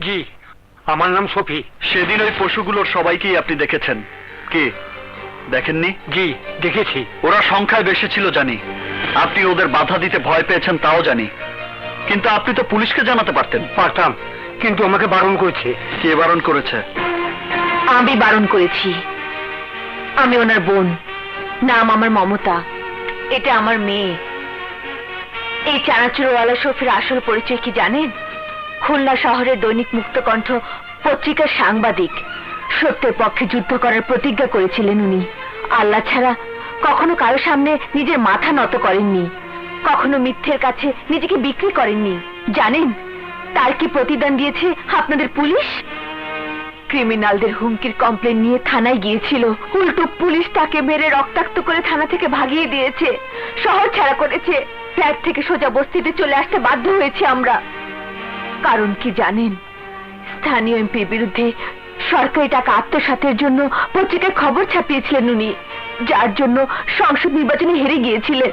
জি আমার নাম সফি। সেদিন ওই পশুগুলোর সবাইকেই আপনি দেখেছেন। কি? দেখেননি? জি দেখেছি। ওরা সংখ্যায় বেশি ছিল জানি। আপনি ওদের বাধা দিতে ভয় পেয়েছেন তাও জানি। কিন্তু আপনি তো পুলিশকে জানাতে পারতেন। পারতাম কিন্তু আমাকে বারণ করেছে। কে বারণ করেছে? আমি বারণ করেছি। আমি ওনার বোন। নাম আমার মমতা। এটা আমার মেয়ে। এই চানাচুরওয়ালা শফির আসল পরিচয় কি জানেন? খুলনা শহরের দৈনিক মুক্তকণ্ঠ পত্রিকার সাংবাদিক। সত্যের পক্ষে যুদ্ধ করার প্রতিজ্ঞা করেছিলেন উনি। আল্লাহ ছাড়া কখনো কারও সামনে নিজের মাথা নত করেননি। কখনো মিথ্যের কাছে নিজেকে বিক্রি করেননি। জানেন, তার কি প্রতিদান দিয়েছে আপনাদের পুলিশ? ক্রিমিনালদের হুমকির কমপ্লেন নিয়ে থানায় গিয়েছিল। উল্টো পুলিশ তাকে মেরে রক্তাক্ত করে থানা থেকে ভাগিয়ে দিয়েছে। শহর ছাড়া করেছে। ফ্ল্যাট থেকে সোজা বস্তিতে চলে আসতে বাধ্য হয়েছে আমরা। কারণ কি জানেন? স্থানীয় এমপির বিরুদ্ধে সরকারি টাকা আত্মসাতের জন্য পত্রিকায় খবর ছাপিয়েছিলেন উনি, যার জন্য সংসদ নির্বাচনে হেরে গিয়েছিলেন।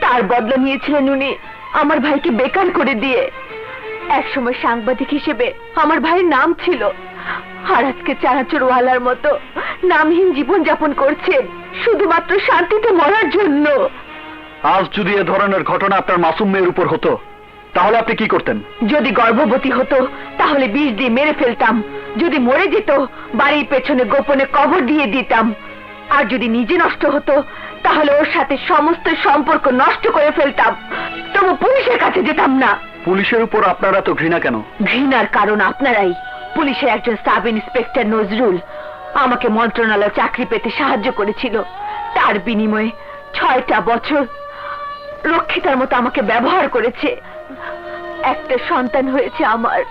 তার বদলা নিয়েছিলেন উনি আমার ভাইকে বেকার করে দিয়ে। একসময় সাংবাদিক হিসেবে আমার ভাইয়ের নাম ছিল। আর আজকে চানাচুরওয়ালার মতো নামহীন জীবন যাপন করছেন শুধুমাত্র শান্তিতে মরার জন্য। আজ যদি এ ধরনের ঘটনা আপনার মাসুম মেয়ের উপর হতো তাহলে আপনি কি করতেন? যদি গর্ভবতী হতো তাহলে বিষ দিয়ে মেরে ফেলতাম। যদি মরে যেত বাড়ির পেছনে গোপনে কবর দিয়ে দিতাম। আর যদি নিজে নষ্ট হতো তাহলে ওর সাথে সমস্ত সম্পর্ক নষ্ট করে ফেলতাম। তবু পুলিশের কাছে যেতাম না। পুলিশের উপর আপনারা তো ঘৃণা কেন? ঘৃণার কারণ আপনারাই। পুলিশের একজন সাব ইন্সপেক্টর নজরুল আমাকে মন্ত্রণালয় চাকরি পেতে সাহায্য করেছিল। তার বিনিময়ে ছয়টা বছর রক্ষিতার মতো আমাকে ব্যবহার করেছে। একটা সন্তান হয়েছে আমার।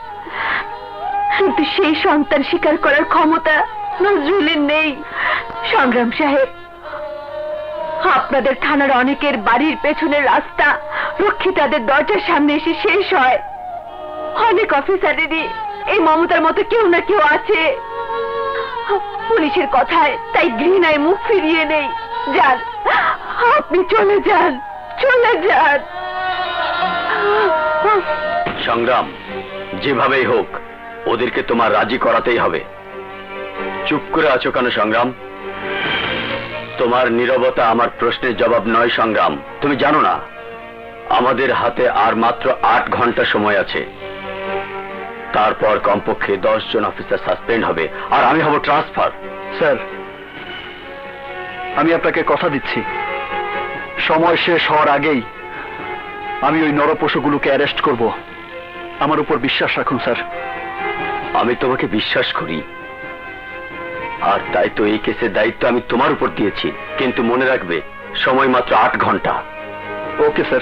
কিন্তু সেই সন্তান স্বীকার করার ক্ষমতা নজরুলের নেই। সংগ্রাম সাহেব, আপনাদের থানার অনেকের বাড়ির পেছনের রাস্তা রক্ষিতাদের দরজার সামনে এসে শেষ হয়। অনেক অফিসারেরই এই মমতার মতো কেউ না কেউ আছে। পুলিশের কথায় তাই ঘৃণায় মুখ ফিরিয়ে নেই। যান, আপনি চলে যান চলে যান। সংগ্রাম, যেভাবেই হোক, ওদেরকে তোমার রাজি করাতেই হবে। চুপ করে আছো কেন সংগ্রাম? তোমার নীরবতা আমার প্রশ্নের জবাব নয় সংগ্রাম। তুমি জানো না, আমাদের হাতে আর মাত্র আট ঘণ্টা সময় আছে। তারপর কমপক্ষে দশ জন অফিসার সাসপেন্ড হবে, আর আমি হব ট্রান্সফার। স্যার, আমি আপনাকে কথা দিচ্ছি। সময় শেষ হওয়ার আগেই আমি ওই নরপশুগুলোকে অ্যারেস্ট করব। আমার উপর বিশ্বাস রাখুন স্যার। আমি তোমাকে বিশ্বাস করি। আর তাই তো এই কেসের দায়িত্ব আমি তোমার উপর দিয়েছি। কিন্তু মনে রাখবে সময় মাত্র আট ঘণ্টা। Okay sir.